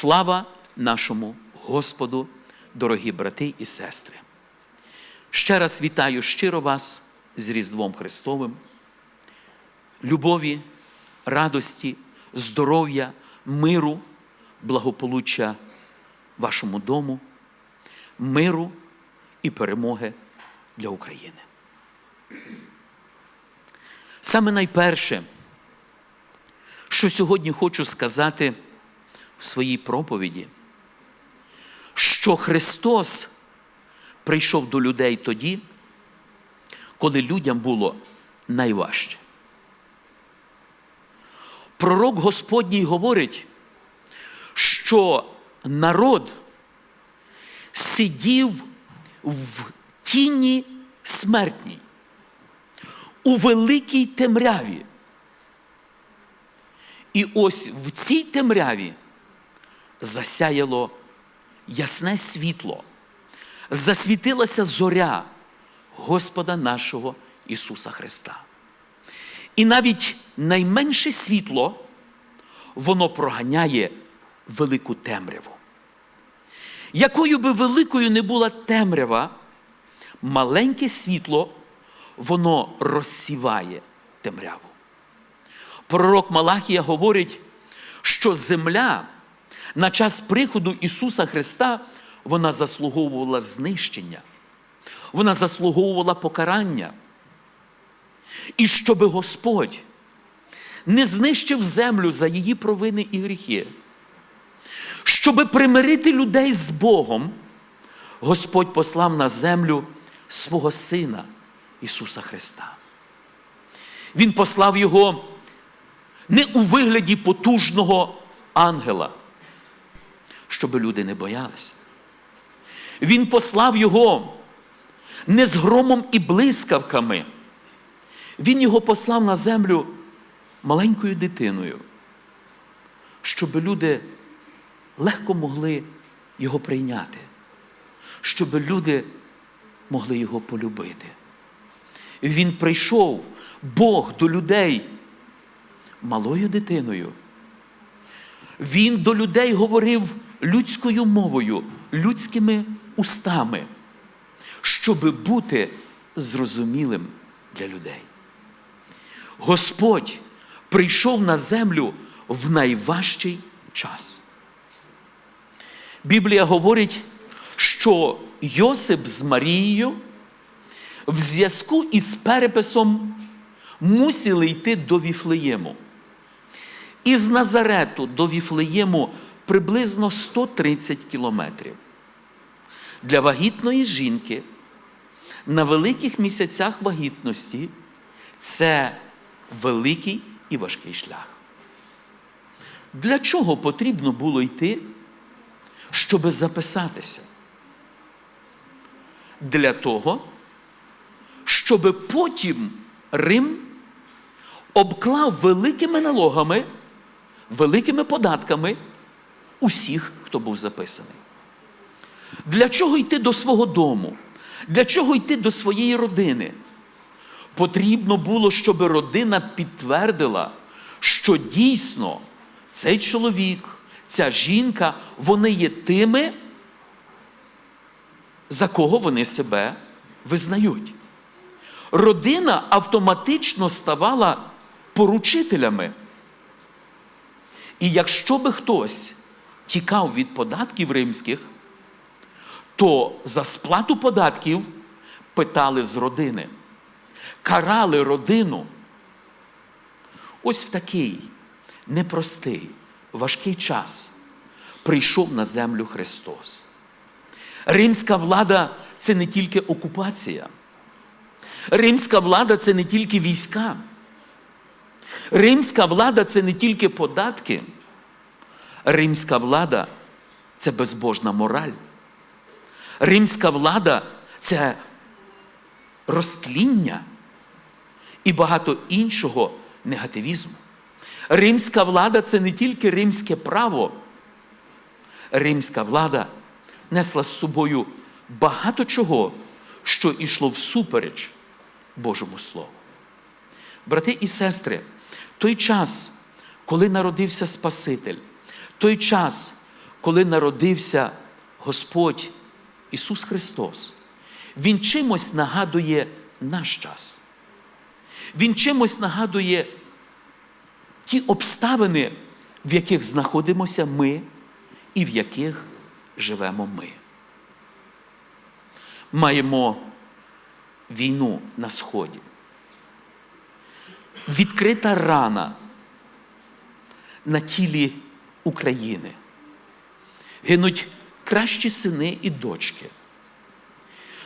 Слава нашому Господу, дорогі брати і сестри! Ще раз вітаю щиро вас з Різдвом Христовим, любові, радості, здоров'я, миру, благополуччя вашому дому, миру і перемоги для України. Саме найперше, що сьогодні хочу сказати в своїй проповіді, що Христос прийшов до людей тоді, коли людям було найважче. Пророк Господній говорить, що народ сидів в тіні смертній, у великій темряві. І ось в цій темряві засяяло ясне світло, засвітилася зоря Господа нашого Ісуса Христа. І навіть найменше світло, воно проганяє велику темряву. Якою би великою не була темрява, маленьке світло, воно розсіває темряву. Пророк Малахія говорить, що земля на час приходу Ісуса Христа вона заслуговувала знищення, вона заслуговувала покарання. І щоби Господь не знищив землю за її провини і гріхи, щоби примирити людей з Богом, Господь послав на землю свого Сина Ісуса Христа. Він послав Його не у вигляді потужного ангела, щоб люди не боялися. Він послав Його не з громом і блискавками. Він його послав на землю маленькою дитиною, щоб люди легко могли його прийняти, щоб люди могли його полюбити. Він прийшов, Бог до людей малою дитиною. Він до людей говорив людською мовою, людськими устами, щоб бути зрозумілим для людей. Господь прийшов на землю в найважчий час. Біблія говорить, що Йосип з Марією в зв'язку із переписом мусили йти до Віфлеєму. Із Назарету до Віфлеєму приблизно 130 кілометрів. Для вагітної жінки на великих місяцях вагітності це великий і важкий шлях. Для чого потрібно було йти, щоб записатися? Для того, щоб потім Рим обклав великими налогами, великими податками усіх, хто був записаний. Для чого йти до свого дому? Для чого йти до своєї родини? Потрібно було, щоб родина підтвердила, що дійсно цей чоловік, ця жінка, вони є тими, за кого вони себе визнають. Родина автоматично ставала поручителями. І якщо би хтось тікав від податків римських, то за сплату податків питали з родини карали родину. Ось в такий непростий, важкий час прийшов на землю Христос. Римська влада це не тільки окупація. Римська влада це не тільки війська. Римська влада це не тільки податки. Римська влада це безбожна мораль. Римська влада це розтління і багато іншого негативізму. Римська влада це не тільки римське право. Римська влада несла з собою багато чого, що йшло всупереч Божому Слову. Брати і сестри, той час, коли народився Спаситель, той час, коли народився Господь Ісус Христос, Він чимось нагадує наш час. Він чимось нагадує ті обставини, в яких знаходимося ми і в яких живемо ми. Маємо війну на Сході. Відкрита рана на тілі України. Гинуть кращі сини і дочки.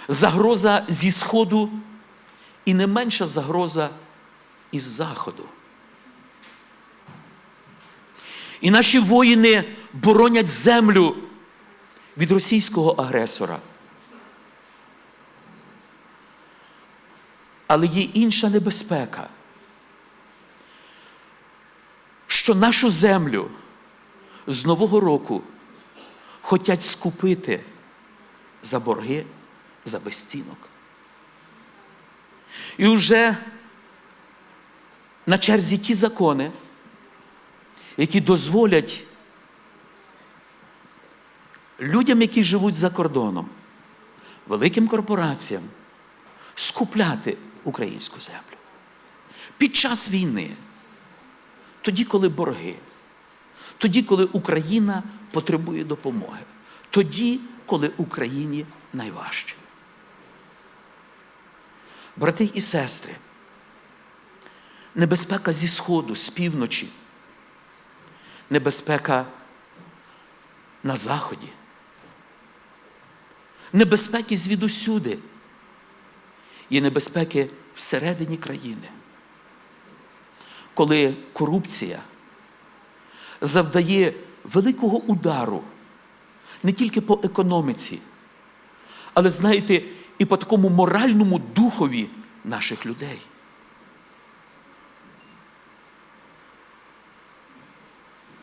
Загроза зі Сходу і не менша загроза із Заходу. І наші воїни боронять землю від російського агресора. Але є інша небезпека, що нашу землю з Нового року хочуть скупити за борги, за безцінок. І вже на черзі ті закони, які дозволять людям, які живуть за кордоном, великим корпораціям, скупляти українську землю. Під час війни, тоді, коли борги, тоді, коли Україна потребує допомоги, тоді, коли Україні найважче. Брати і сестри, небезпека зі сходу, з півночі, небезпека на заході, небезпеки звідусюди, є небезпеки всередині країни, коли корупція завдає великого удару не тільки по економіці, але знаєте, і по такому моральному духові наших людей.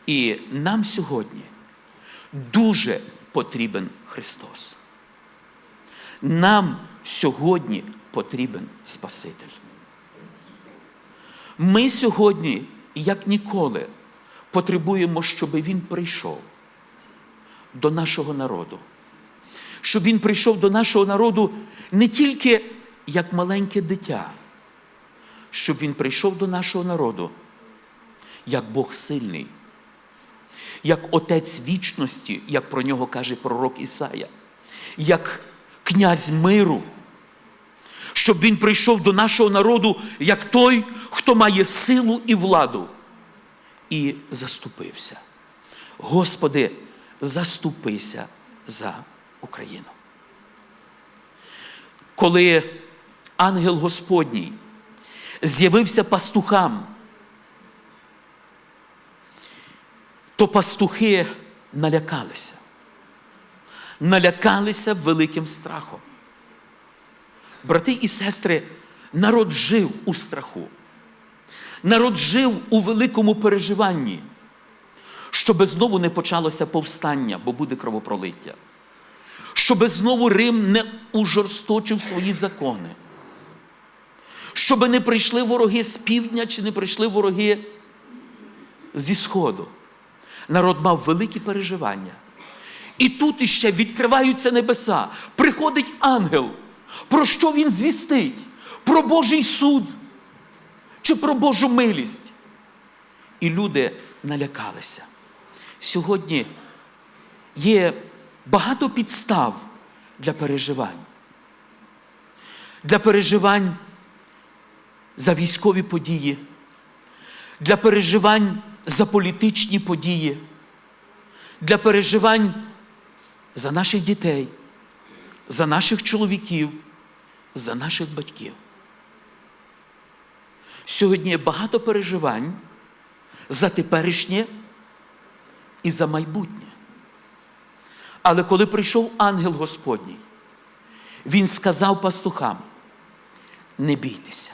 І нам сьогодні дуже потрібен Христос. Нам сьогодні потрібен Спаситель. Ми сьогодні, як ніколи, потребуємо, щоб Він прийшов до нашого народу. Щоб Він прийшов до нашого народу не тільки як маленьке дитя, щоб Він прийшов до нашого народу як Бог сильний, як Отець вічності, як про нього каже пророк Ісая, як князь миру, щоб Він прийшов до нашого народу як той, хто має силу і владу, і заступився. Господи, заступися за Україну. Коли ангел Господній з'явився пастухам, то пастухи налякалися. Налякалися великим страхом. Брати і сестри, народ жив у страху. Народ жив у великому переживанні, щоби знову не почалося повстання, бо буде кровопролиття. Щоби знову Рим не ужорсточив свої закони. Щоби не прийшли вороги з півдня чи не прийшли вороги зі сходу. Народ мав великі переживання. І тут іще відкриваються небеса. Приходить ангел. Про що він звістить? Про Божий суд чи про Божу милість? І люди налякалися. Сьогодні є багато підстав для переживань. Для переживань за військові події, для переживань за політичні події, для переживань за наших дітей, за наших чоловіків, за наших батьків. Сьогодні є багато переживань за теперішнє і за майбутнє. Але коли прийшов ангел Господній, він сказав пастухам: не бійтеся.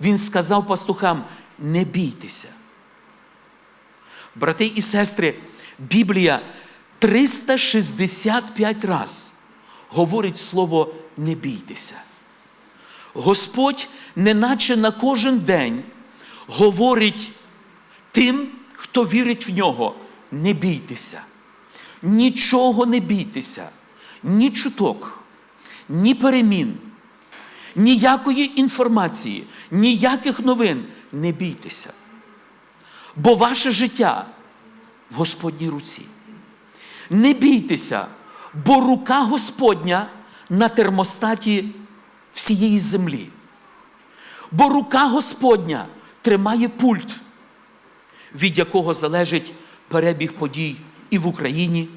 Він сказав пастухам: не бійтеся. Брати і сестри, Біблія 365 раз говорить слово не бійтеся. Господь, неначе на кожен день, говорить тим, хто вірить в нього, не бійтеся, нічого не бійтеся, ні чуток, ні перемін, ніякої інформації, ніяких новин. Не бійтеся. Бо ваше життя в Господній руці. Не бійтеся, бо рука Господня на термостаті всієї землі. Бо рука Господня тримає пульт, від якого залежить перебіг подій і в Україні,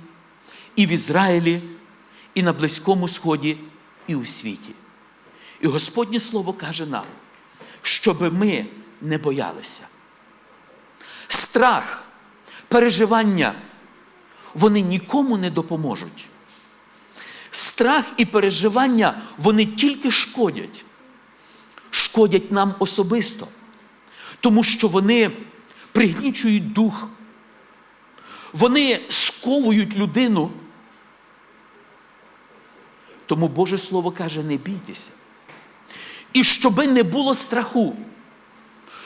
і в Ізраїлі, і на Близькому Сході, і у світі. І Господнє Слово каже нам, щоби ми не боялися. Страх, переживання, вони нікому не допоможуть. Страх і переживання вони тільки шкодять, шкодять нам особисто, тому що вони пригнічують дух, вони сковують людину. Тому Боже Слово каже: не бійтеся. І щоби не було страху,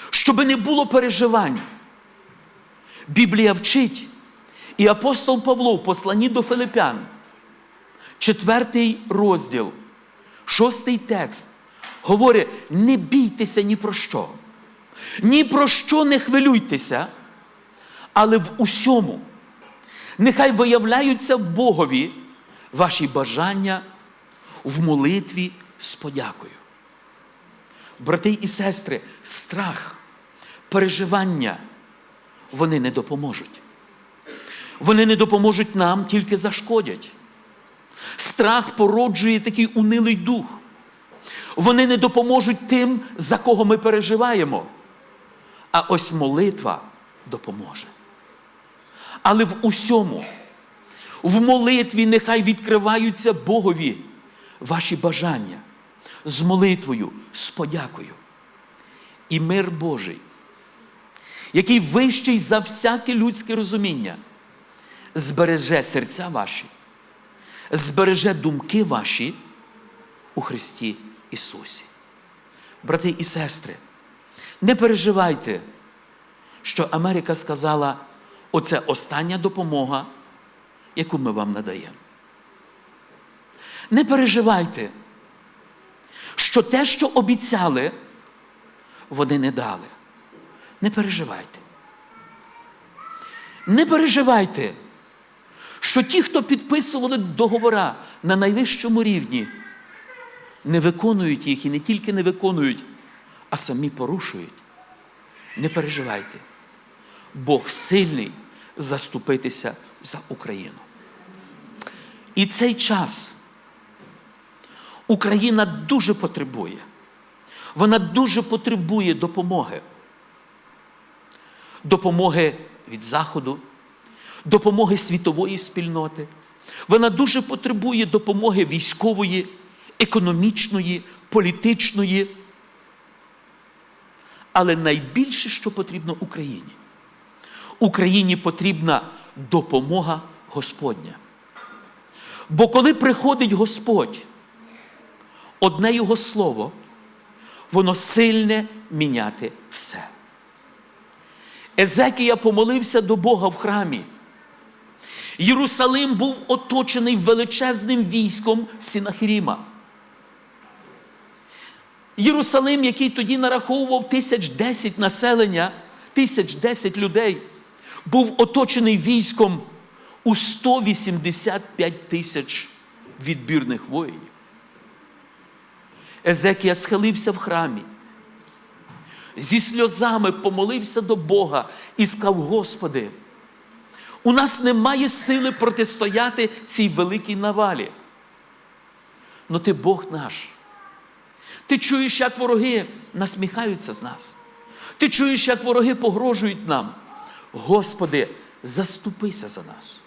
щоби не було переживань. Біблія вчить, і апостол Павло в посланні до Филипян, четвертий розділ, шостий текст, говорить: не бійтеся ні про що, ні про що не хвилюйтеся, але в усьому нехай виявляються Богові ваші бажання в молитві з подякою. Брати і сестри, страх, переживання, вони не допоможуть. Вони не допоможуть нам, тільки зашкодять. Страх породжує такий унилий дух. Вони не допоможуть тим, за кого ми переживаємо. А ось молитва допоможе. Але в усьому, в молитві нехай відкриваються Богові ваші бажання з молитвою, з подякою. І мир Божий, який вищий за всяке людське розуміння, збереже серця ваші, збереже думки ваші у Христі Ісусі. Брати і сестри, не переживайте, що Америка сказала, оце остання допомога, яку ми вам надаємо. Не переживайте, що те, що обіцяли, вони не дали. Не переживайте. Не переживайте, що ті, хто підписували договора на найвищому рівні, не виконують їх і не тільки не виконують, а самі порушують. Не переживайте. Бог сильний заступитися за Україну. І цей час Україна дуже потребує. Вона дуже потребує допомоги. Допомоги від Заходу, допомоги світової спільноти. Вона дуже потребує допомоги військової, економічної, політичної. Але найбільше, що потрібно Україні, Україні потрібна допомога Господня. Бо коли приходить Господь, одне Його слово, воно сильне міняти все. Езекія помолився до Бога в храмі. Єрусалим був оточений величезним військом Сінахіріма. Єрусалим, який тоді нараховував тисяч десять населення, тисяч десять людей, був оточений військом у 185 тисяч відбірних воїнів. Езекія схилився в храмі, зі сльозами помолився до Бога і сказав: Господи, у нас немає сили протистояти цій великій навалі. Ну ти Бог наш. Ти чуєш, як вороги насміхаються з нас. Ти чуєш, як вороги погрожують нам. Господи, заступися за нас.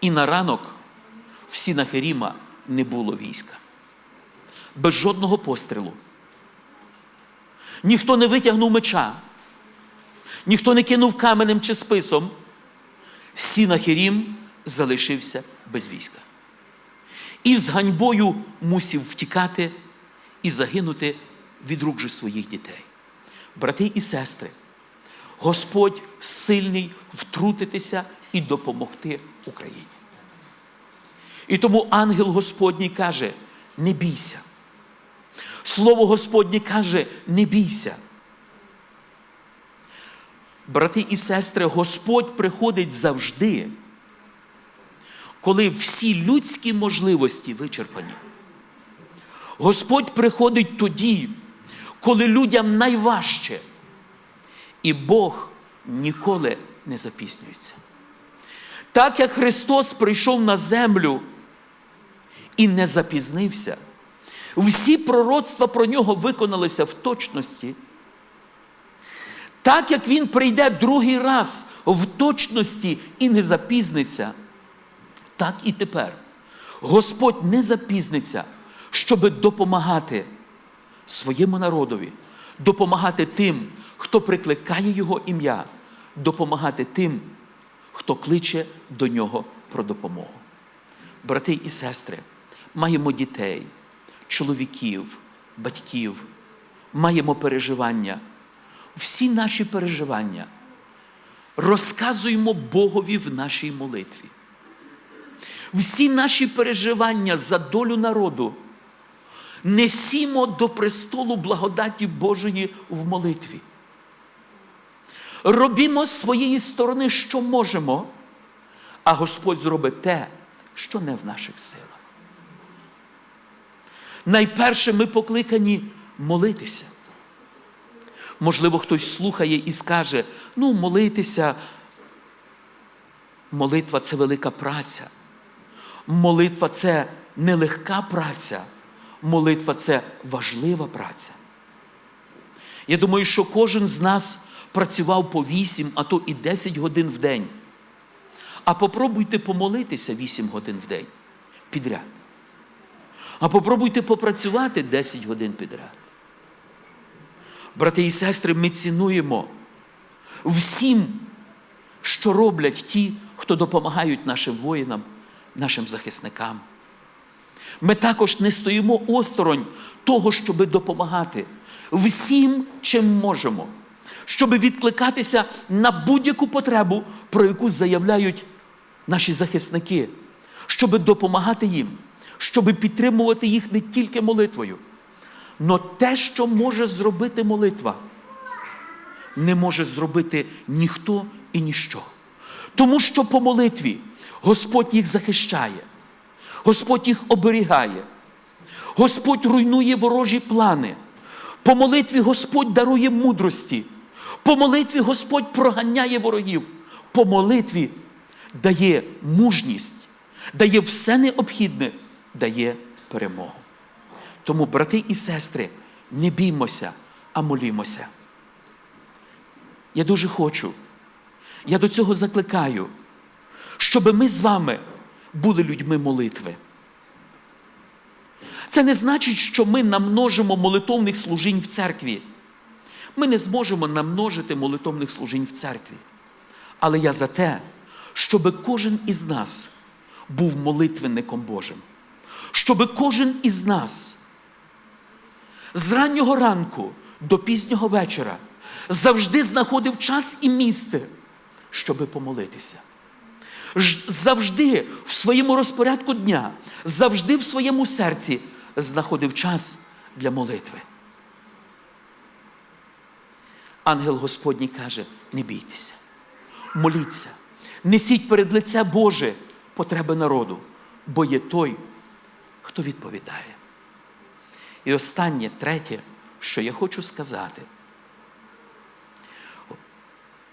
І на ранок в Сінахеріма не було війська. Без жодного пострілу. Ніхто не витягнув меча, ніхто не кинув каменем чи списом. Сінахерім залишився без війська. І з ганьбою мусів втікати і загинути від рук же своїх дітей. Брати і сестри, Господь сильний втрутитися і допомогти Україні. І тому ангел Господній каже: не бійся. Слово Господнє каже: не бійся. Брати і сестри, Господь приходить завжди, коли всі людські можливості вичерпані. Господь приходить тоді, коли людям найважче, і Бог ніколи не запізнюється. Так як Христос прийшов на землю і не запізнився, всі пророцтва про нього виконалися в точності. Так як Він прийде другий раз в точності і не запізниться, так і тепер Господь не запізниться, щоб допомагати своєму народові, допомагати тим, хто прикликає Його ім'я, допомагати тим, хто кличе до нього про допомогу. Брати і сестри, маємо дітей, чоловіків, батьків, маємо переживання. Всі наші переживання розказуємо Богові в нашій молитві. Всі наші переживання за долю народу несімо до престолу благодаті Божої в молитві. Робімо з своєї сторони, що можемо, а Господь зробить те, що не в наших силах. Найперше ми покликані молитися. Можливо, хтось слухає і скаже: ну, молитися, молитва це велика праця. Молитва це нелегка праця. Молитва це важлива праця. Я думаю, що кожен з нас працював по 8, а то і 10 годин в день. А попробуйте помолитися 8 годин в день підряд. А попробуйте попрацювати 10 годин підряд. Брати і сестри, ми цінуємо всім, що роблять ті, хто допомагають нашим воїнам, нашим захисникам. Ми також не стоїмо осторонь того, щоб допомагати всім, чим можемо, щоб відкликатися на будь-яку потребу, про яку заявляють наші захисники, щоб допомагати їм, щоб підтримувати їх не тільки молитвою. Но те, що може зробити молитва, не може зробити ніхто і ніщо. Тому що по молитві Господь їх захищає, Господь їх оберігає, Господь руйнує ворожі плани. По молитві Господь дарує мудрості. По молитві Господь проганяє ворогів. По молитві дає мужність, дає все необхідне, дає перемогу. Тому, брати і сестри, не біймося, а молімося. Я дуже хочу, я до цього закликаю, щоб ми з вами були людьми молитви. Це не значить, що ми намножимо молитовних служінь в церкві. Ми не зможемо намножити молитовних служінь в церкві. Але я за те, щоб кожен із нас був молитвенником Божим, щоб кожен із нас з раннього ранку до пізнього вечора завжди знаходив час і місце, щоби помолитися. Завжди в своєму розпорядку дня, завжди в своєму серці знаходив час для молитви. Ангел Господній каже: не бійтеся, моліться, несіть перед лице Боже потреби народу, бо є той, хто відповідає. І останнє, третє, що я хочу сказати.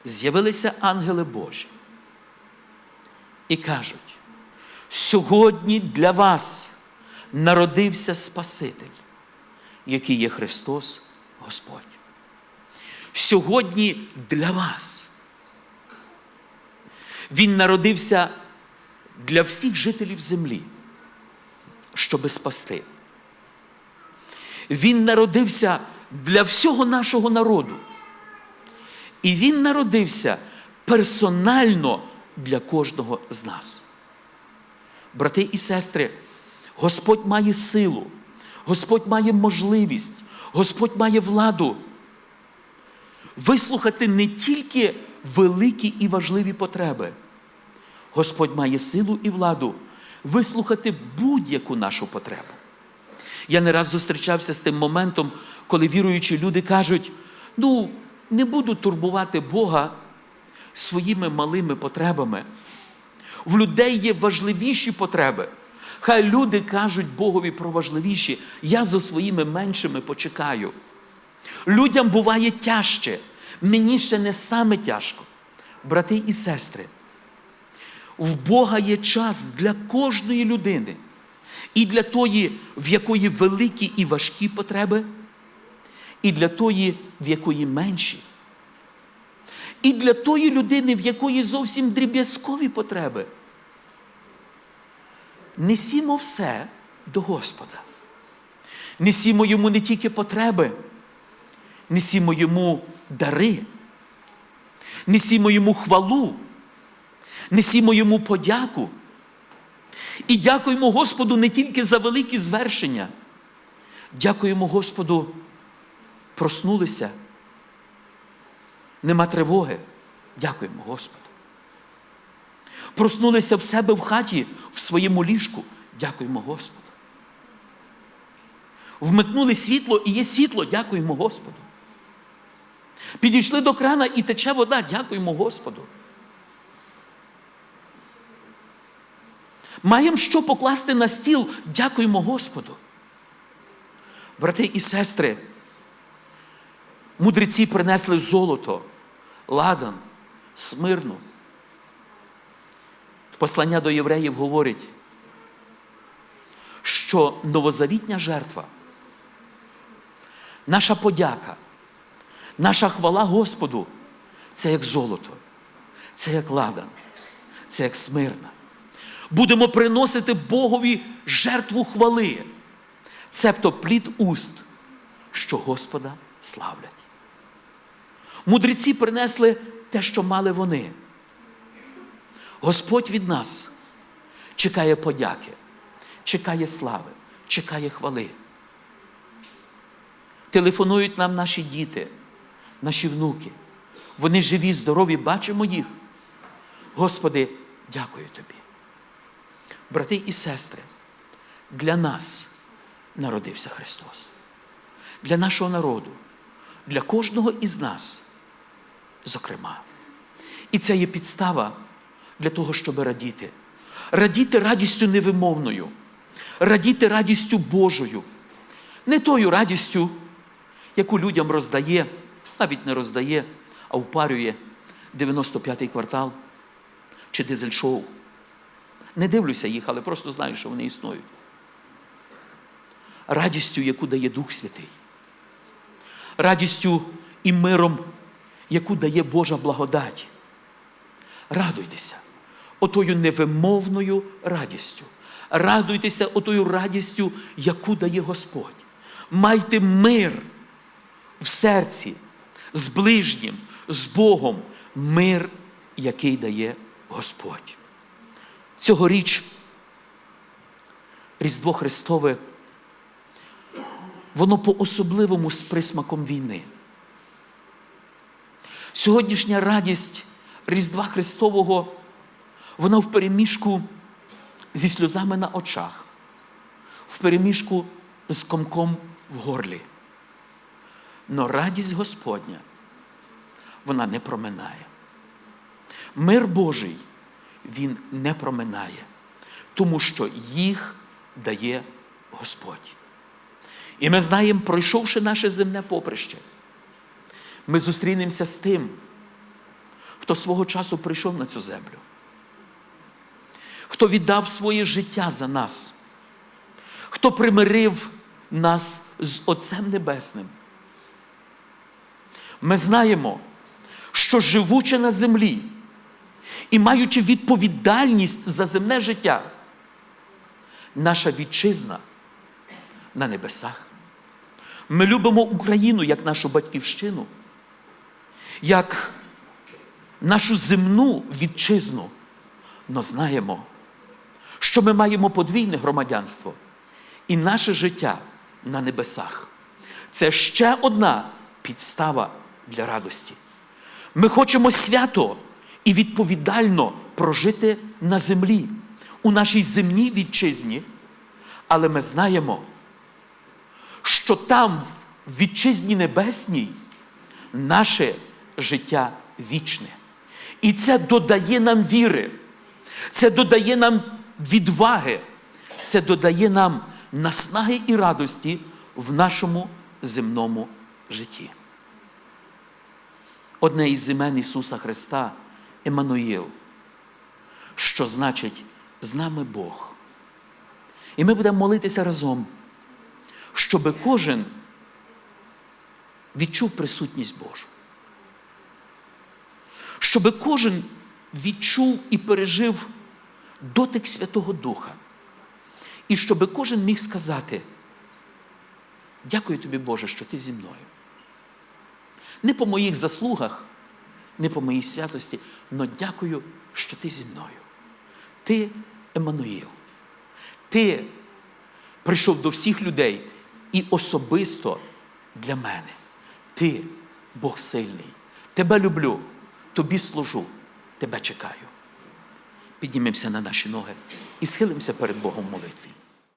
З'явилися ангели Божі і кажуть, сьогодні для вас народився Спаситель, який є Христос Господь. Сьогодні для вас. Він народився для всіх жителів землі, щоби спасти. Він народився для всього нашого народу. І він народився персонально для кожного з нас. Брати і сестри, Господь має силу, Господь має можливість, Господь має владу вислухати не тільки великі і важливі потреби. Господь має силу і владу вислухати будь-яку нашу потребу. Я не раз зустрічався з тим моментом, коли віруючі люди кажуть: ну, не буду турбувати Бога своїми малими потребами. В людей є важливіші потреби. Хай люди кажуть Богові про важливіші. Я за своїми меншими почекаю. Людям буває тяжче. Мені ще не саме тяжко. Брати і сестри, в Бога є час для кожної людини. І для тої, в якої великі і важкі потреби, і для тої, в якої менші. І для тої людини, в якої зовсім дріб'язкові потреби. Несімо все до Господа. Несімо йому не тільки потреби, несімо йому дари, несімо йому хвалу, несімо йому подяку. І дякуємо Господу не тільки за великі звершення. Дякуємо Господу, проснулися. Нема тривоги. Дякуємо Господу. Проснулися в себе в хаті, в своєму ліжку. Дякуємо Господу. Вмикнули світло і є світло, дякуємо Господу. Підійшли до крана і тече вода, дякуємо Господу. Маємо що покласти на стіл, дякуємо Господу. Брати і сестри, мудреці принесли золото, ладан, смирну. Послання до євреїв говорить, що новозавітня жертва, наша подяка, наша хвала Господу це як золото, це як ладан, це як смирна будемо приносити Богові жертву хвали, цебто плід уст, що Господа славлять. Мудреці принесли те, що мали вони. Господь від нас чекає подяки, чекає слави, чекає хвали. Телефонують нам наші діти, наші внуки. Вони живі, здорові, бачимо їх. Господи, дякую Тобі брати і сестри, для нас народився Христос. Для нашого народу, для кожного із нас, зокрема. І це є підстава для того, щоб радіти. Радіти радістю невимовною, радіти радістю Божою, не тою радістю, яку людям роздає, навіть не роздає, а впарює 95-й квартал чи дизель-шоу. Не дивлюся їх, але просто знаю, що вони існують. Радістю, яку дає Дух Святий. Радістю і миром, яку дає Божа благодать. Радуйтеся отою невимовною радістю. Радуйтеся отою радістю, яку дає Господь. Майте мир в серці, з ближнім, з Богом, мир, який дає Господь. Цьогоріч Різдво Христове, воно по-особливому з присмаком війни. Сьогоднішня радість Різдва Христового, вона в переміжку зі сльозами на очах, в переміжку з комком в горлі. Но радість Господня, вона не проминає. Мир Божий він не проминає, тому що їх дає Господь. І ми знаємо, пройшовши наше земне поприще, ми зустрінемося з тим, хто свого часу прийшов на цю землю, хто віддав своє життя за нас, хто примирив нас з Отцем Небесним. Ми знаємо, що живучи на землі, і маючи відповідальність за земне життя, наша вітчизна на небесах. Ми любимо Україну як нашу батьківщину, як нашу земну вітчизну, но знаємо, що ми маємо подвійне громадянство і наше життя на небесах. Це ще одна підстава для радості. Ми хочемо свято і відповідально прожити на землі, у нашій земній вітчизні, але ми знаємо, що там, в вітчизні небесній, наше життя вічне. І це додає нам віри, це додає нам відваги, це додає нам наснаги і радості в нашому земному житті. Одне із імен Ісуса Христа Еммануїл, що значить з нами Бог. І ми будемо молитися разом, щоб кожен відчув присутність Божу. Щоб кожен відчув і пережив дотик Святого Духа. І щоб кожен міг сказати: дякую тобі, Боже, що ти зі мною. Не по моїх заслугах, не по моїй святості, але дякую, що ти зі мною. Ти Еммануїл. Ти прийшов до всіх людей і особисто для мене. Ти Бог сильний. Тебе люблю, тобі служу, тебе чекаю. Піднімемося на наші ноги і схилимося перед Богом в молитві.